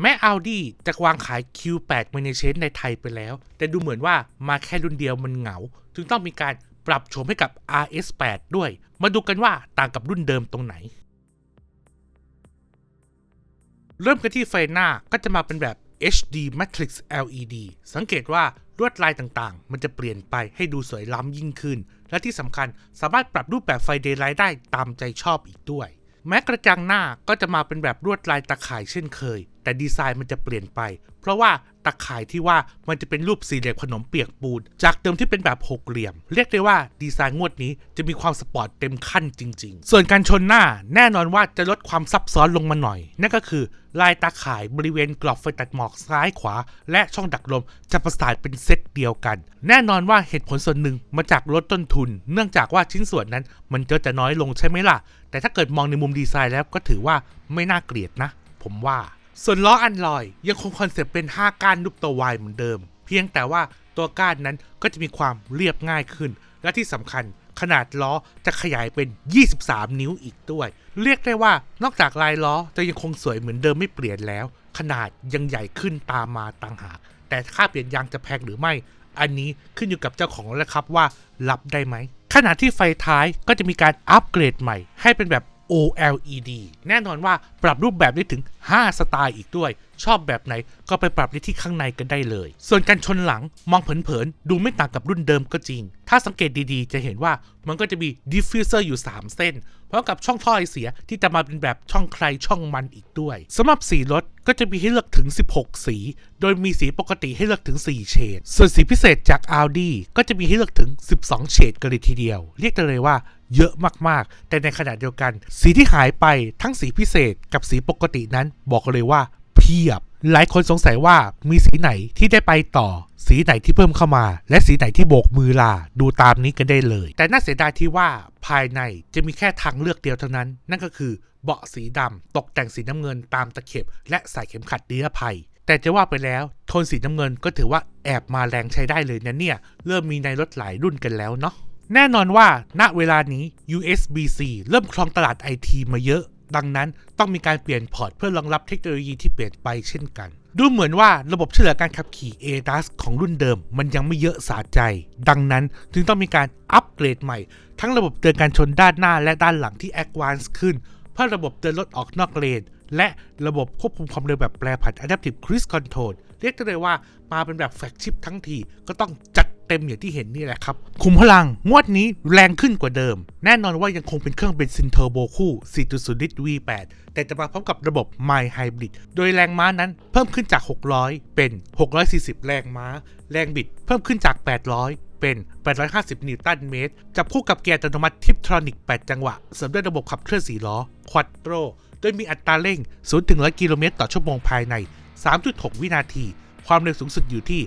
แม้ Audi จะวางขาย Q8 m a n a g e ในไทยไปแล้ว แต่ดูเหมือนว่ามาแค่รุ่นเดียวมันเหงา จึงต้องมีการปรับโฉมให้กับ RS8 ด้วย มาดูกันว่าต่างกับรุ่นเดิมตรงไหน เริ่มกันที่ไฟหน้าก็จะมาเป็นแบบ HD Matrix LED สังเกตว่าลวดลายต่างๆ มันจะเปลี่ยนไปให้ดูสวยล้ำยิ่งขึ้น และที่สำคัญสามารถปรับรูปแบบไฟเดย์ไลท์ได้ตามใจชอบอีกด้วย แม้กระจังหน้าก็จะมาเป็นแบบลวดลายตะข่ายเช่นเคย แต่ดีไซน์มันจะเปลี่ยนไป เพราะว่าตะข่ายที่ว่ามันจะเป็นรูปสี่เหลี่ยมขนมเปียกปูน จากเดิมที่เป็นแบบหกเหลี่ยม เรียกได้ว่าดีไซน์งวดนี้จะมีความสปอร์ตเต็มขั้นจริง ๆ ส่วนการชนหน้าแน่นอนว่าจะลดความซับซ้อนลงมาหน่อย นั่นก็คือลายตาข่ายบริเวณกรอบไฟตัดหมอกซ้ายขวา และช่องดักลมจะประสานเป็นเซตเดียวกัน แน่นอนว่าเหตุผลส่วนหนึ่งมาจากลดต้นทุน เนื่องจากว่าชิ้นส่วนนั้น มันจะจะน้อยลงใช่ไหมล่ะ แต่ถ้าเกิดมองในมุมดีไซน์แล้วก็ถือว่าไม่น่าเกลียดนะ ผมว่า ส่วนล้ออันลอยยังคงคอนเซปต์เป็น 5 ก้านรูปตัววายเหมือนเดิม เพียงแต่ว่าตัวก้านนั้นก็จะมีความเรียบง่ายขึ้น และที่สำคัญขนาดล้อจะขยายเป็น 23 นิ้วอีกด้วย เรียกได้ว่านอกจากลายล้อจะยังคงสวยเหมือนเดิมไม่เปลี่ยนแล้ว ขนาดยังใหญ่ขึ้นตามมาต่างหาก แต่ค่าเปลี่ยนยางจะแพงหรือไม่ อันนี้ขึ้นอยู่กับเจ้าของแล้วครับว่ารับได้ไหมขณะที่ไฟท้ายก็จะมีการอัปเกรดใหม่ ให้เป็นแบบ OLED แน่นอนว่าปรับรูปแบบได้ถึง 5 สไตล์อีกด้วย ชอบแบบไหนก็ไปปรับได้ที่ข้างในกันได้เลย ส่วนการชนหลังมองเผินๆดูไม่ต่างกับรุ่นเดิมก็จริง ถ้าสังเกตดีๆ จะเห็นว่ามันก็จะมีดิฟฟิวเซอร์อยู่ 3 เส้นพร้อมกับช่องท่อไอเสียที่จะมาเป็นแบบช่องใครช่องมันอีกด้วยสำหรับสีรถก็จะมีให้เลือกถึง 16 สี โดยมีสีปกติให้เลือกถึง 4 เฉด ส่วนสีพิเศษจาก Audi ก็จะมีให้เลือกถึง 12 เฉดกันเลยทีเดียว เรียกได้เลยว่าเยอะมากๆ แต่ในขณะเดียวกัน สีที่หายไปทั้งสีพิเศษกับสีปกตินั้นบอกเลยว่า พียบ หลายคนสงสัยว่ามีสีไหนที่ได้ไปต่อ สีไหนที่เพิ่มเข้ามา และสีไหนที่โบกมือลาดูตามนี้กันได้เลย แต่น่าเสียดายที่ว่าภายในจะมีแค่ทางเลือกเดียวเท่านั้น นั่นก็คือเบาะสีดำตกแต่งสีน้ำเงินตามตะเข็บ และใส่เข็มขัดนิรภัย แต่จะว่าไปแล้วโทนสีน้ำเงินก็ถือว่าแอบมาแรงใช้ได้เลยนะเนี่ย เริ่มมีในรถหลายรุ่นกันแล้วเนาะแน่นอนว่าณเวลานี้ USB-C เริ่มครองตลาดไอทีมาเยอะ ดังนั้นต้องมีการเปลี่ยนพอร์ตเพื่อรองรับเทคโนโลยีที่เปลี่ยนไปเช่นกัน ดูเหมือนว่าระบบช่วยเหลือการขับขี่ ADAS ของรุ่นเดิม มันยังไม่เยอะสาใจ ดังนั้นจึงต้องมีการอัปเกรดใหม่ ทั้งระบบเตือนการชนด้านหน้าและด้านหลังที่ Advance ขึ้น เพื่อระบบเตือนรถออกนอกเลนและระบบควบคุมความเร็วแบบแปรผัน Adaptive Cruise Control เรียกได้เลยว่ามาเป็นแบบแฟกชิพทั้งทีก็ต้องจ เต็มอย่างที่เห็นนี่แหละครับ คุมพลังงวดนี้แรงขึ้นกว่าเดิม แน่นอนว่ายังคงเป็นเครื่องเบนซินเทอร์โบคู่ 4.0 ลิตร V8 แต่จะมาพร้อมกับระบบ My Hybrid โดยแรงม้านั้นเพิ่มขึ้นจาก 600 เป็น 640 แรงม้า แรงบิดเพิ่มขึ้นจาก 800เป็น 850 นิวตันเมตร จับคู่กับเกียร์อัตโนมัติทิปทรอนิก 8 จังหวะ เสริมด้วยระบบขับเคลื่อน4ล้อ Quattro โดยมีอัตราเร่ง 0-100 กิโลเมตรต่อชั่วโมงภายใน 3.6 วินาที ความเร็วสูงสุดอยู่ที่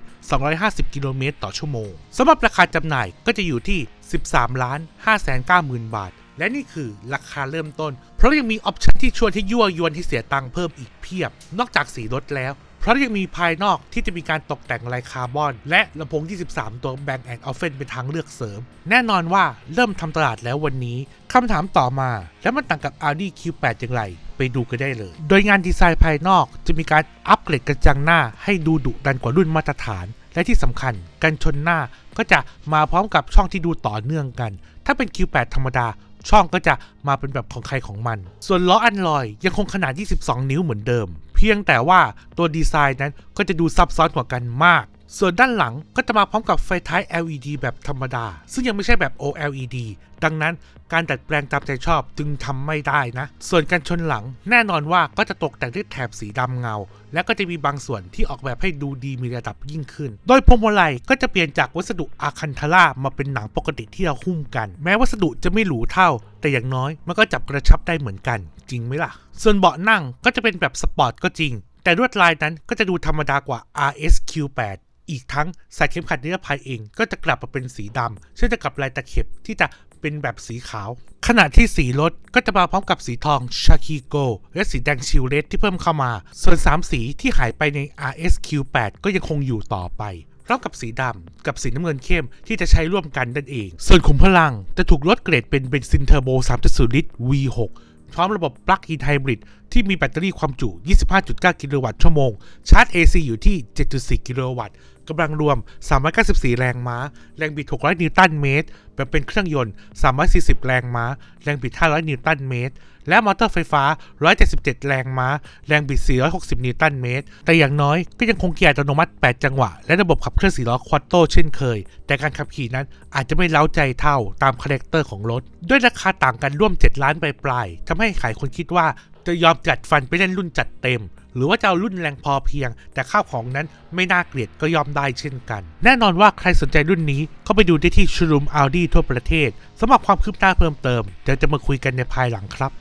250 กิโลเมตรต่อชั่วโมงสำหรับราคาจำหน่ายก็จะอยู่ที่ 13ล้าน5 9 0 0 0 0 บาท และนี่คือราคาเริ่มต้น เพราะยังมีออปชั่นที่ชวนให้ยั่วยวนให้เสียตังค์เพิ่มอีกเพียบ นอกจากสีรถแล้ว เพราะยังมีภายนอกที่จะมีการตกแต่งลายคาร์บอน และลำโพง 23 ตัวแบงแอนด์ออฟเฟนเป็นทางเลือกเสริม แน่นอนว่าเริ่มทำตลาดแล้ววันนี้คำถามต่อมา แล้วมันต่างกับ Audi Q8 อย่างไรไปดูกันได้เลย โดยงานดีไซน์ภายนอกจะมีการอัปเกรดกระจังหน้าให้ดูดุดันกว่ารุ่นมาตรฐาน และที่สำคัญกันชนหน้าก็จะมาพร้อมกับช่องที่ดูต่อเนื่องกัน ถ้าเป็น Q8 ธรรมดาช่องก็จะมาเป็นแบบของใครของมัน ส่วนล้ออันลอยยังคงขนาด 22 นิ้วเหมือนเดิม พียงแต่ว่าตัวดีไซน์นั้นก็จะดูซับซ้อนกว่ากันมาก ส่วนด้านหลังก็จะมาพร้อมกับไฟท้าย LED แบบธรรมดา ซึ่งยังไม่ใช่แบบ OLED ดังนั้นการดัดแปลงตามใจชอบจึงทำไม่ได้นะ ส่วนการชนหลังแน่นอนว่าก็จะตกแต่งด้วยแถบสีดำเงา และก็จะมีบางส่วนที่ออกแบบให้ดูดีมีระดับยิ่งขึ้น โดยพวงมาลัยก็จะเปลี่ยนจากวัสดุอาคันทาร่ามาเป็นหนังปกติที่เราหุ้มกัน แม้วัสดุจะไม่หรูเท่า แต่อย่างน้อยมันก็จับกระชับได้เหมือนกัน จริงไหมล่ะ ส่วนเบาะนั่งก็จะเป็นแบบสปอร์ตก็จริง แต่ลวดลายนั้นก็จะดูธรรมดากว่า RSQ8 อีกทั้งสายเข็มขัดนิรภัยเองก็จะกลับมาเป็นสีดำเช่นเดียวกับลายตะเข็บที่จะเป็นแบบสีขาว ขณะที่สีรถก็จะมาพร้อมกับสีทองชาคีโก และสีแดงชิลเลตที่เพิ่มเข้ามา ส่วน 3 สีที่หายไปใน RSQ8 ก็ยังคงอยู่ต่อไปพร้อมกับสีดำกับสีน้ำเงินเข้มที่จะใช้ร่วมกันนั่นเอง ส่วนขุมพลังจะถูกลดเกรดเป็นเบนซินเทอร์โบ 3.0 ลิตร V6 พร้อมระบบปลั๊กอินไฮบริด ที่มีแบตเตอรี่ความจุ 25.9 กิโลวัตต์ชั่วโมง ชาร์จ AC อยู่ที่ 7.4 กิโลวัตต์กำลังรวม 394 แรงม้า แรงบิด 600 นิวตันเมตร แบบเป็นเครื่องยนต์ 340 แรงม้า แรงบิด 500 นิวตันเมตร และมอเตอร์ไฟฟ้า 177 แรงม้า แรงบิด 460 นิวตันเมตร แต่อย่างน้อยก็ยังคงเกียร์อัตโนมัติ 8 จังหวะ และระบบขับเคลื่อน4ล้อควอตโตเช่นเคย แต่การขับขี่นั้นอาจจะไม่เล้าใจเท่าตามคาแรคเตอร์ของรถ ด้วยราคาต่างกันร่วม 7 ล้านปลายๆทำให้ขายคนคิดว่า จะยอมจัดฟันไปเล่นรุ่นจัดเต็ม หรือว่าจะเอารุ่นแรงพอเพียง แต่ข้าวของนั้นไม่น่าเกลียดก็ยอมได้เช่นกัน แน่นอนว่าใครสนใจรุ่นนี้ก็ไปดูได้ที่ชูรูมอัลดีทั่วประเทศสำหรับความคืบหน้าเพิ่มเติมเดี๋ยวจะมาคุยกันในภายหลังครับ